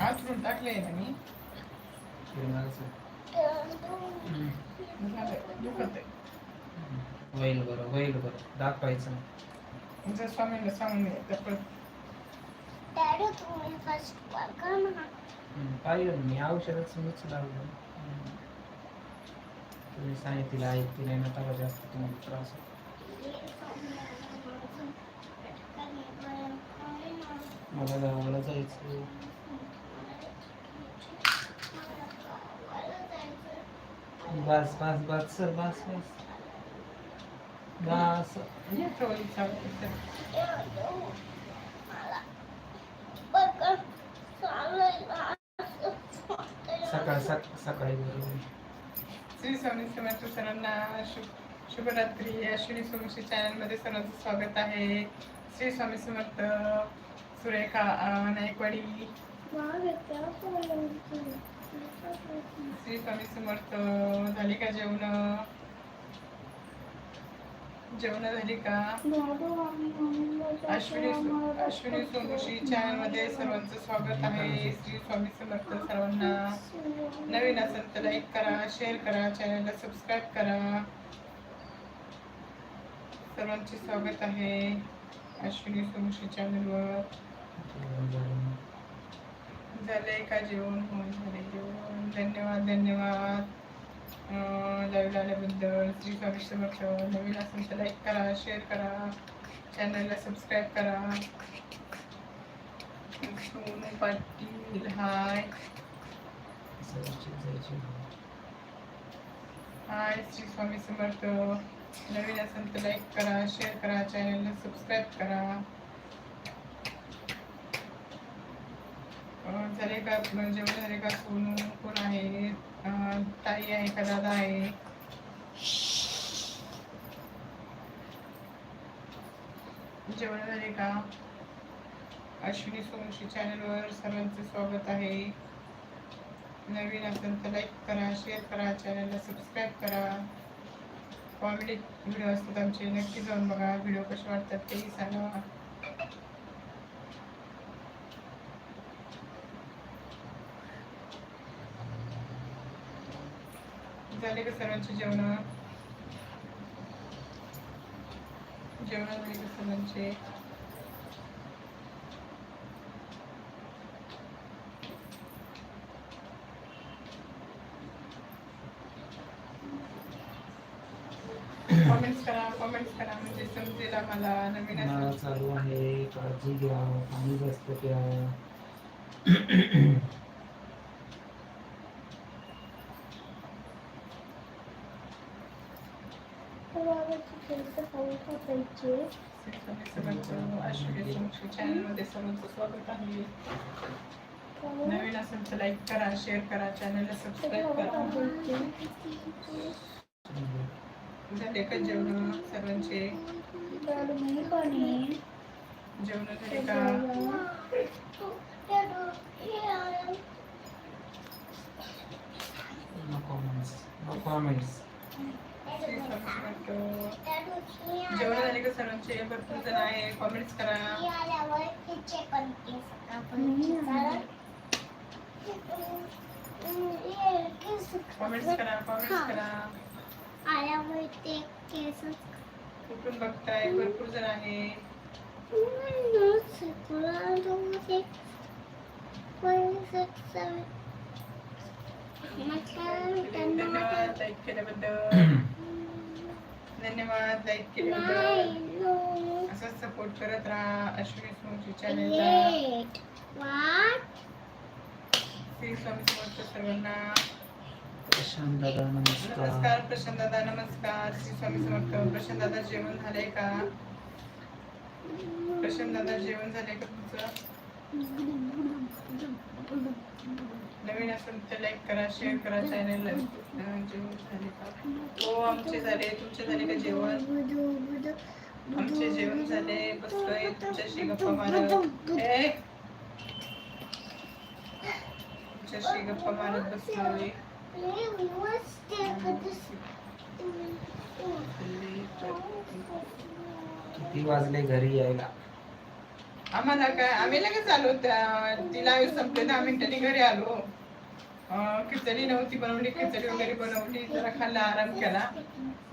आतून टाकले ना मी. आहे होईल बरं होईल बरं. दाखवायचं जर स्वामींना सांगून दे तर पण. डॅडी तुम्ही फर्स्ट बघा ना हम्म, पाहिलं मी औषधच मीच लावलं. हम्म. तुम्ही सांगितलं ऐकते नाही ना तेव्हा जास्त तुम्हाला त्रास होतो. मला गावाला जायचं बस बस बस सर बस बस बस हे सकाळ सक सकाळी बरोबर श्री स्वामी समर्थ सरांना शुभ शुभरात्री अश्विनी सोमशी चॅनलमध्ये सर्वांचं स्वागत आहे श्री स्वामी समर्थ सुरेखा नायकवाडी श्री स्वामी समर्थ. झाली का जेवण? जेवण झाली का? अश्विनी अश्विनी सोमशी चॅनलमध्ये सर्वांचं स्वागत आहे. श्री स्वामी समर्थ सर्वांना. नवीन असेल तर लाईक करा शेअर करा चॅनलला सबस्क्राईब करा. सर्वांचे स्वागत आहे अश्विनी सोमशी चॅनलवर झाले का जेवण? होऊन झाले जेवण. धन्यवाद धन्यवाद. लाईव्ह आल्याबद्दल श्री स्वामी समर्थ. नवीन असेल तर लाईक करा शेअर करा. चॅनलला सबस्क्राईब करा. सोनू पाटील हाय हाय श्री स्वामी समर्थ. नवीन असेल तर लाईक करा शेअर करा. चॅनलला सबस्क्राईब करा. अं, झाले का जेवण म्हणजे झाले का सोनू कोण आहे ताई आहे का दादा आहे? जेवण झाले का? अश्विनी सोमशी चॅनलवर सर्वांचं स्वागत आहे. नवीन असेल तर लाईक करा शेअर करा चॅनलला सबस्क्राईब करा. कॉमेडी व्हिडिओ असतात आमचे नक्की जाऊन बघा. व्हिडिओ कसे वाटतात तेही सांगा. झाले का सर्वांचे जेवण? जेवण झाले का सर्वांचे? कॉमेंट्स करा कॉमेंट्स करा. म्हणजे समजेल आम्हाला नवीन चालू आहे काळजी घ्या पाणी जास्त प्या अश्विनी सोमशी चॅनलमध्ये सर्वांचं स्वागत आहे नवीन असेल तर लाईक करा शेअर करा चॅनलला सबस्क्राईब करा झाले का जेवण सर्वांचे जेवण झाले का जेवण झाले का सर्वांचे भरपूर जण आहे कॉमेंट्स करा. कॉमेंट्स करा कॉमेंट्स करा. आल्यामुळे ते केस कुठून बघताय? भरपूर जण आहे. धन्यवाद. धन्यवाद लाईक केल्याबद्दल असंच सपोर्ट करत राहा अश्विनी सोमची चॅनलला श्री स्वामी समर्थ सर्वांना. प्रशांत दादा नमस्कार. नमस्कार प्रशांत दादा नमस्कार. श्री स्वामी समर्थ. प्रशांत दादा जेवण झालंय का? प्रशांत दादा जेवण झालंय का तुमचं? नवीन असेल तर लाईक करा शेअर करा चॅनल जेवण झाले का हो आमचे झाले. तुमचे झाले का जेवण? आमचे जेवण झाले. बसलोय. तुमच्याशी गप्पा मारत. तुमच्याशी गप्पा मारत बसलोय. किती वाजले घरी यायला? आम्हाला काय आम्ही लगेच आलो त्या ती लाईव्ह संपले दहा मिनिटांनी घरी आलो. खिचडी नव्हती बनवली खिचडी वगैरे बनवली. जरा खाल्ला आराम केला.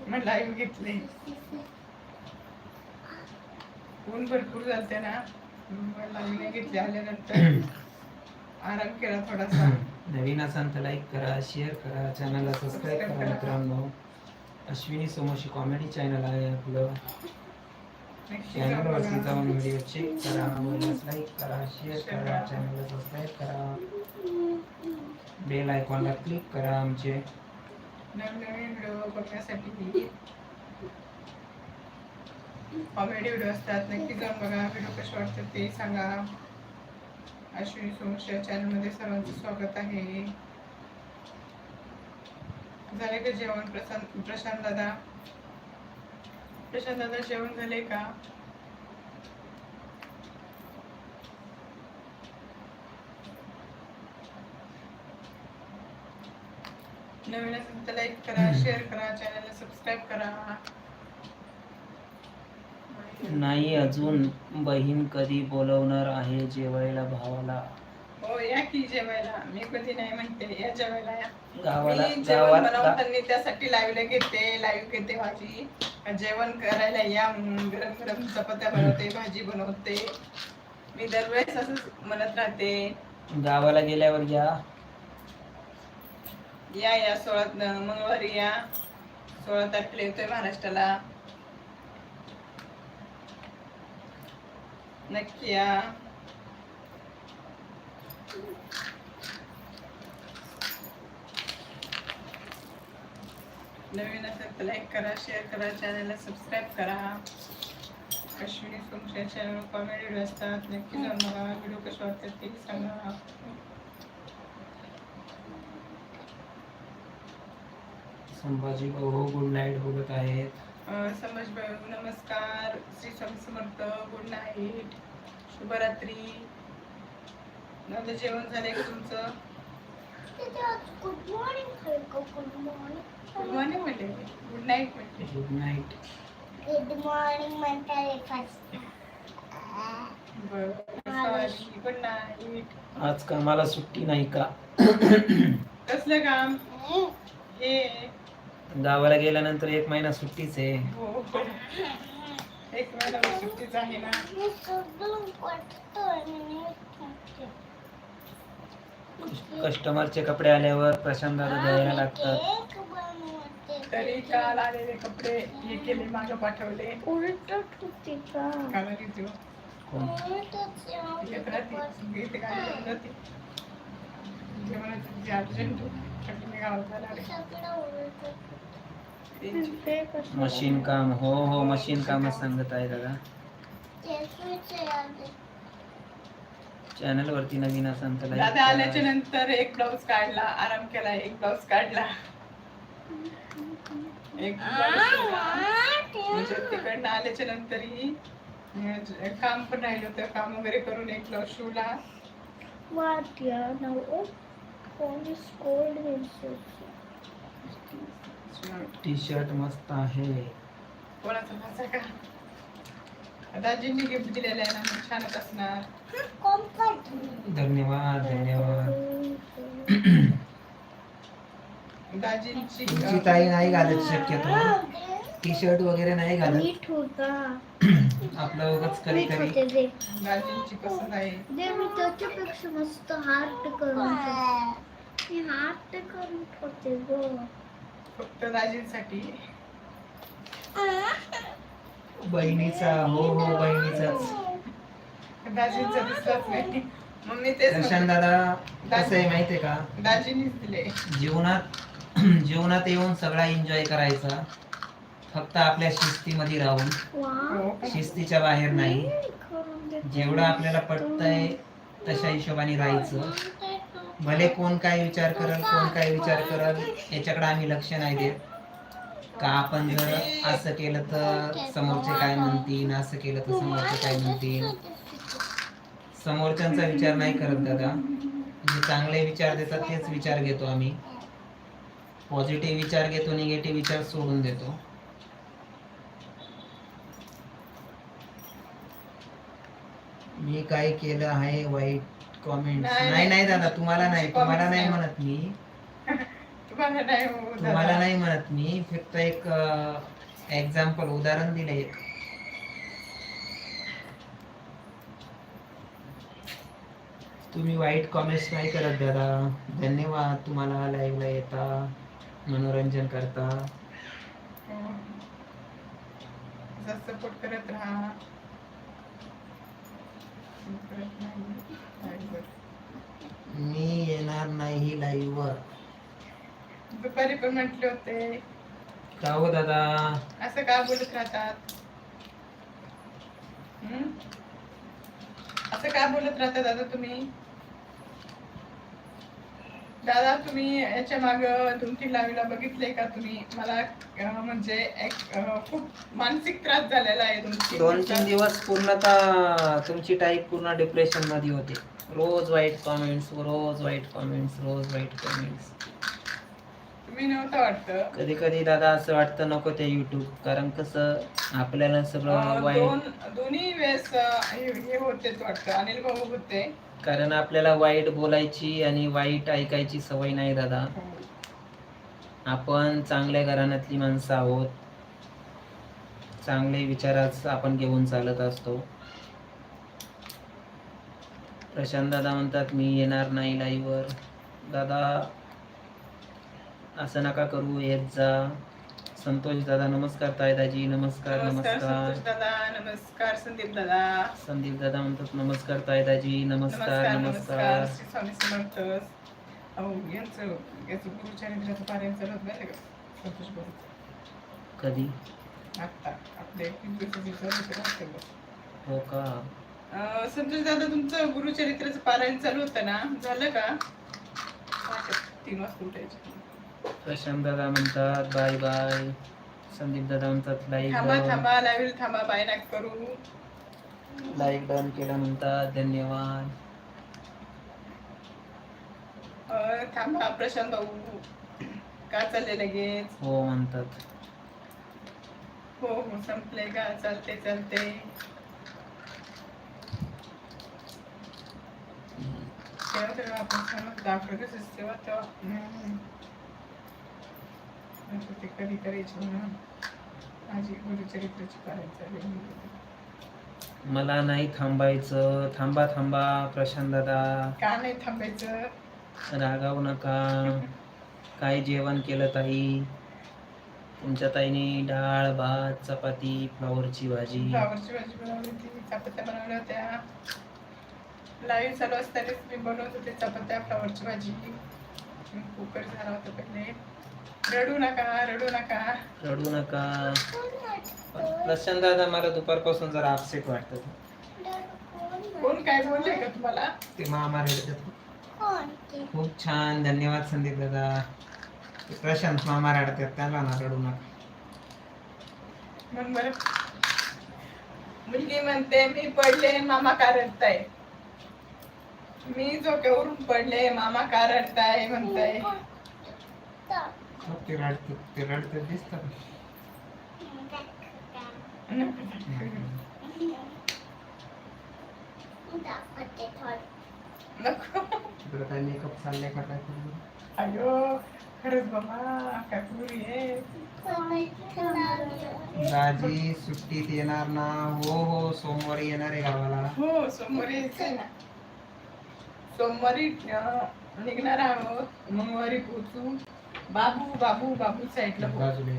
मग लाईव्ह घेतली. ऊन भरपूर झालते ना. लाईव्ह घेतली आल्यानंतर. आराम केला थोडासा. नवीन असाल तर लाईक करा शेअर करा चॅनलला सबस्क्राईब करा मित्रांनो. अश्विनी सोमोशी कॉमेडी चॅनल आहे आपलं. चॅनल वरती जाऊन व्हिडिओ चेक करा आवडल्यास लाईक करा शेअर करा चॅनलला सबस्क्राईब करा. बेल आयकॉनला क्लिक करा आमचे. नवनवीन व्हिडिओ बघण्यासाठी कॉमेडी व्हिडिओ असतात नक्की जाऊन बघा. व्हिडिओ कसे वाटतात ते सांगा. अश्विनी सोमश चॅनलमध्ये सर्वांचं स्वागत आहे. झाले का जेवण प्रशांत प्रशांत दादा? प्रशांत दादा जेवण झाले का? नवीन असेल तर लाईक करा शेअर करा चॅनलला सबस्क्राईब करा. नाही अजून बहीण कधी बोलवणार आहे जेवायला भावाला? हो या की जेवायला. मी कधी नाही म्हणते या जेवायला या. गावाला मी जेवण बनवताना त्यासाठी घेते लाईव्ह घेते जेवण करायला या म्हणून गरम गरम चपात्या बनवते भाजी बनवते. मी दरवेळेस असंच म्हणत राहते. गावाला गेल्यावर या. या या सोळा मंगळवारी या. सोळा तारखेला येतोय महाराष्ट्राला. नक्की या. नवीन असेल तर लाईक करा शेअर करा चॅनलला सबस्क्राईब करा. Ashwini Somshe channel comedy video असतात. नक्की जाऊन बघा. व्हिडिओ कसे वाटतात ते सांगा. संभाजी भाऊ गुड नाईट बोलत आहेत. अं, समज भाऊ नमस्कार. श्री स्वामी समर्थ गुड नाईट शुभरात्री. नंतर जेवण झालंय का तुमचं? Good morning good morning good morning म्हणले गुड नाईट म्हणले good night good morning first good night आज कामाला सुट्टी नाही का? कसलं काम? हे. गावाला गेल्यानंतर एक महिना सुट्टीच आहे. हो. एक महिना सुट्टीच आहे ना मी सगळं वाटतोय मी कस्टमरचे कपडे आल्यावर प्रशांत दादा द्यायला लागतात. तरी काल आलेले कपडे हे केले मागं पाठवले. कोण? अर्जंट त्यांची मशीन काम हो हो मशीन कामच सांगत आहे दादा. चॅनल वरती नवीन असाल तर दादा आल्याच्या like नंतर एक ब्लाऊज काढला आराम केला एक ब्लाऊज काढला. एक शिवला. म्हणजे तिकडनं आल्याच्या नंतरही अं, काम पण राहिलं होतं काम वगैरे करून एक ब्लाऊज शिवला. now oh, so. T shirt मस्त आहे. कोणाचा भाषा का दाजींनी गिफ्ट दिलेलं आहे ना मग छानच असणार. धन्यवाद धन्यवाद. दाजींची तुमची ताई नाही घालत शक्यतो. टी शर्ट वगैरे नाही घालत. होता. आपलं उगाच कधी कधी. दाजींची पसंत आहे. दे मी त्याच्यापेक्षा मस्त हार्ट करून ठेवते. मी हार्ट करून ठेवते ग. फक्त दाजींसाठी. बहिणीचा हो हो बहिणीचाच. दाजींचं दिसलंच नाही. मग मी तेच प्रशांत म्हणते. दादा कसं आहे माहितीये का? दाजींनीच दिले. जीवनात जीवनात येऊन सगळा एन्जॉय करायचा. फक्त आपल्या शिस्तीमध्ये राहून. शिस्तीच्या बाहेर नाही. जेवढं आपल्याला पटतंय तशा हिशोबाने राहायचं. भले कोण काय विचार करल कोण काय विचार करल याच्याकडे आम्ही लक्ष नाही देत. का आपण जर असं केलं तर समोरचे काय म्हणतील असं केलं तर समोरचे काय म्हणतील? समोरच्यांचा विचार नाही करत दादा. जे चांगले विचार देतात तेच विचार घेतो आम्ही. पॉझिटिव्ह विचार घेतो निगेटिव्ह विचार सोडून देतो. मी काय केलं आहे? वाईट कॉमेंट नाही, नाही दादा तुम्हाला नाही. तुम्हाला नाही. म्हणत मी. तुम्हाला नाही तुम्हाला. नाही म्हणत. मी फक्त एक एक्झाम्पल उदाहरण दिलं एक. तुम्ही वाईट कॉमेंट्स नाही करत दादा. धन्यवाद. तुम्हाला लाईव्हला येता. मनोरंजन करता. सपोर्ट करत राहा. मी येणार नाही लाईव्ह वर. दुपारी पण म्हटले होते. का हो दादा? असं का बोलत राहतात? हम्म? असं का बोलत राहता दादा तुम्ही? दादा तुम्ही याच्या माग तुमची लावीला बघितले का तुम्ही? मला अं, म्हणजे एक अं, खूप मानसिक त्रास झालेला आहे तुमची दोन तीन दिवस पूर्णतः तुमची टाईप पूर्ण डिप्रेशनमध्ये होते. रोज वाईट कॉमेंट्स रोज वाईट कॉमेंट्स रोज वाईट कॉमेंट्स तुम्ही नव्हतं वाटतं. कधी कधी दादा असं वाटतं नको ते युट्यूब कारण कसं आपल्याला सगळं अं, वाईट दोन दोन्ही वेळेस अं, हे हे होतेच वाटतं. अनिल भाऊ होते. कारण आपल्याला वाईट बोलायची आणि वाईट ऐकायची सवय नाही दादा. आपण चांगल्या घराण्यातली माणसं आहोत. चांगले विचाराच आपण घेऊन चालत असतो. प्रशांत दादा म्हणतात मी येणार नाही लाईव्हवर दादा असं नका करू येत जा. संतोष दादा नमस्कार तायदाजी नमस्कार नमस्कार नमस्कार. संतोष दादा नमस्कार संदीप दादा. संदीप दादा म्हणतात नमस्कार तायदाजी नमस्कार नमस्कार श्री स्वामी समर्थ. अहो यांचं याचं गुरुचरित्राचं पारायण चालू होतं माहिती का? संतोष कधी? आत्ता दिवसाचे होते ना. हो का? अं, संतोष दादा तुमचं गुरुचरित्राचं पारायण चालू होतं ना? झालं का? तीन वाजता उठायचे. प्रशांत दादा म्हणतात बाय बाय. संदीप दादा म्हणतात थांबा लाईक थांबा लावेल थांबा बाय नाक करू. लाईक डन केलं म्हणतात धन्यवाद. अं, थांबा प्रशांत भाऊ. का चालले लगेच? हो म्हणतात. हो हो संपले का? चालते चालते. तेव्हा तेव्हा आपण समज दाखवलं कसं तेव्हा तेव्हा. हम्म. असं ते कधी करायची म्हणून माझी गुरुचरित्राची पारायण मला नाही थांबायचं. थांबा थांबा प्रशांत दादा. का नाही थांबायचं? रागावू नका. काय जेवण केलं ताई? तुमच्या ताईने डाळ भात चपाती फ्लावरची भाजी. फ्लावरची भाजी बनवली होती. चपात्या बनवल्या होत्या. लाईव्ह चालू असतानाच मी बनवत होते चपात्या फ्लावरची भाजी. कुकर झाला होता पहिले. रडू नका रडू नका. रडू नका. प्रशांत दादा मला दुपारपासून जरा अपसेट वाटतं. कोण काय बोलले का तुम्हाला? ते मामा रडतात. खूप छान. धन्यवाद संदीप दादा. प्रशांत मामा रडतात. त्याला ना रडू नका. मग बरं. मुलगी म्हणते मी पडले मामा का रडताय? मी झोक्यावरून पडले मामा का रडताय? म्हणताय. ते रडतात ते रडतात दिसतात नको तिकडं काय मेकअप चाललंय का काय करू? अयो खरंच बाबा काय पुरी आहे दाजी सुट्टीत येणार ना हो हो सोमवारी येणार आहे गावाला हो सोमवारी यायचंय ना सोमवारी निघणार आहोत मंगळवारी पोहोचू बाबू बाबू बाबू साईडला बाजूला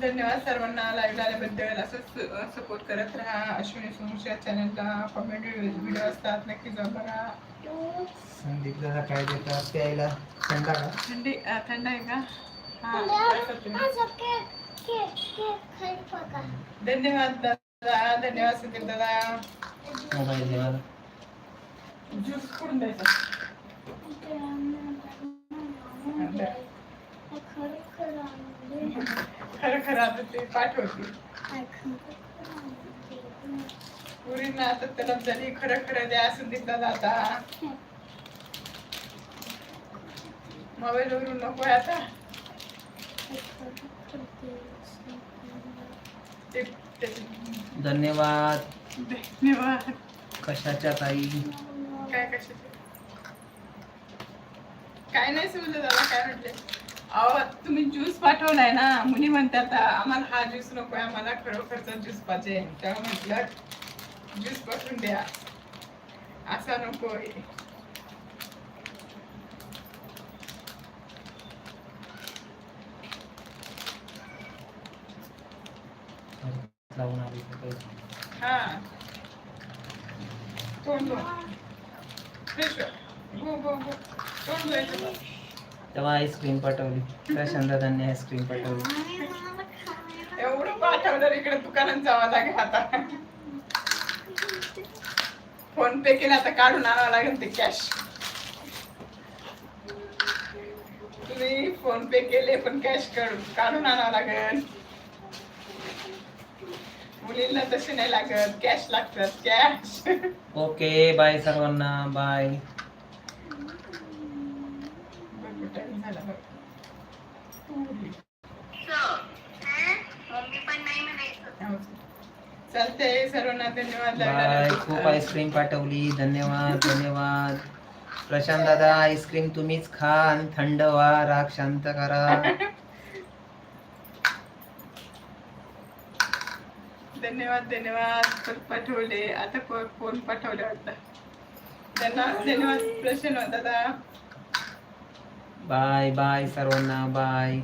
धन्यवाद सर्वांना लाईव्ह आल्याबद्दल. असंच सपोर्ट करत राहा. अश्विनी सोमशा चॅनलला कॉमेडी व्हिडिओ असतात. नक्की जाऊन बघा. संदीप दादा काय देतात प्यायला? थंडा का? थंडी थंड आहे का? हा? धन्यवाद दादा. धन्यवाद संदीप दादा. मोबाईल ज्यूस कुठून द्यायचा? खरं खरं आता ते पाठवते. पुरींना आता तलब झाली खरं खरं द्या संदीप दादा आता. मोबाईल वरून नको आहे आता. धन्यवाद. धन्यवाद. कशाच्या ताई? काय कशाचे? काय नाही समजलं दादा काय म्हटले? अहो तुम्ही ज्यूस पाठवलाय ना. मुली म्हणतात आम्हाला हा ज्यूस नकोय आम्हाला खरोखरचा ज्यूस पाहिजे. तेव्हा म्हटलं ज्यूस पाठवून द्या. असा काही. हा. तोंड. Fresh go go go. तेव्हा आईस्क्रीम पाठवली. प्रशांत दादांनी आईस्क्रीम पाठवली. एवढं पाठवलं इकडे दुकानात जावं लागेल आता. फोन पे केला आता काढून आणावं लागेल ते कॅश तुम्ही फोन पे केले पण कॅश काढून काढून आणावं लागेल. मुलींना तसे नाही लागत. कॅश लागतात कॅश ओके बाय सर्वांना. बाय झाला बघ चालते सर्वांना धन्यवाद बाय खूप आईस्क्रीम पाठवली धन्यवाद धन्यवाद. प्रशांत दादा आईस्क्रीम तुम्हीच खा आणि थंड व्हा राग शांत करा. धन्यवाद धन्यवाद. पाठवले. आता को- कोण पाठवले वाटतं धन्यवाद धन्यवाद. प्रसन्न दादा. बाय बाय सर्वांना बाय